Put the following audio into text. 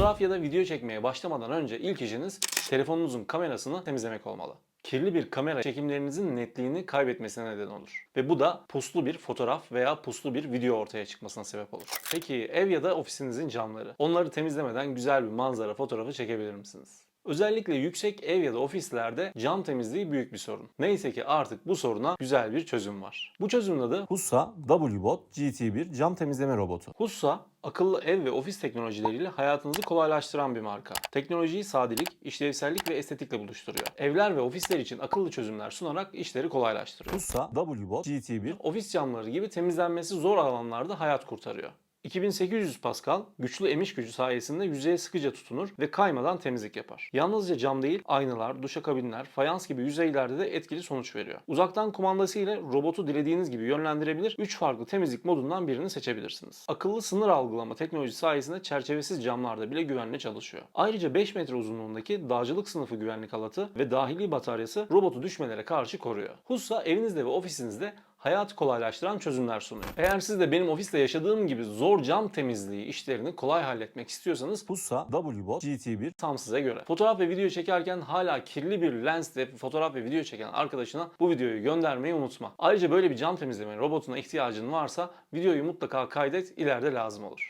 Fotoğraf ya da video çekmeye başlamadan önce ilk işiniz telefonunuzun kamerasını temizlemek olmalı. Kirli bir kamera çekimlerinizin netliğini kaybetmesine neden olur. Ve bu da puslu bir fotoğraf veya puslu bir video ortaya çıkmasına sebep olur. Peki ev ya da ofisinizin camları. Onları temizlemeden güzel bir manzara fotoğrafı çekebilir misiniz? Özellikle yüksek ev ya da ofislerde cam temizliği büyük bir sorun. Neyse ki artık bu soruna güzel bir çözüm var. Bu çözümün adı Hussa WBot GT1 cam temizleme robotu. Hussa, akıllı ev ve ofis teknolojileriyle hayatınızı kolaylaştıran bir marka. Teknolojiyi sadelik, işlevsellik ve estetikle buluşturuyor. Evler ve ofisler için akıllı çözümler sunarak işleri kolaylaştırıyor. Hussa WBot GT1 Ofis camları gibi temizlenmesi zor alanlarda hayat kurtarıyor. 2800 Pascal güçlü emiş gücü sayesinde yüzeye sıkıca tutunur ve kaymadan temizlik yapar. Yalnızca cam değil, aynalar, duşakabinler, fayans gibi yüzeylerde de etkili sonuç veriyor. Uzaktan kumandası ile robotu dilediğiniz gibi yönlendirebilir, 3 farklı temizlik modundan birini seçebilirsiniz. Akıllı sınır algılama teknolojisi sayesinde çerçevesiz camlarda bile güvenli çalışıyor. Ayrıca 5 metre uzunluğundaki dağcılık sınıfı güvenlik halatı ve dahili bataryası robotu düşmelere karşı koruyor. Hussa evinizde ve ofisinizde hayatı kolaylaştıran çözümler sunuyor. Eğer siz de benim ofiste yaşadığım gibi zor cam temizliği işlerini kolay halletmek istiyorsanız Hussa WBot GT1 tam size göre. Fotoğraf ve video çekerken hala kirli bir lensle fotoğraf ve video çeken arkadaşına bu videoyu göndermeyi unutma. Ayrıca böyle bir cam temizleme robotuna ihtiyacın varsa videoyu mutlaka kaydet ileride lazım olur.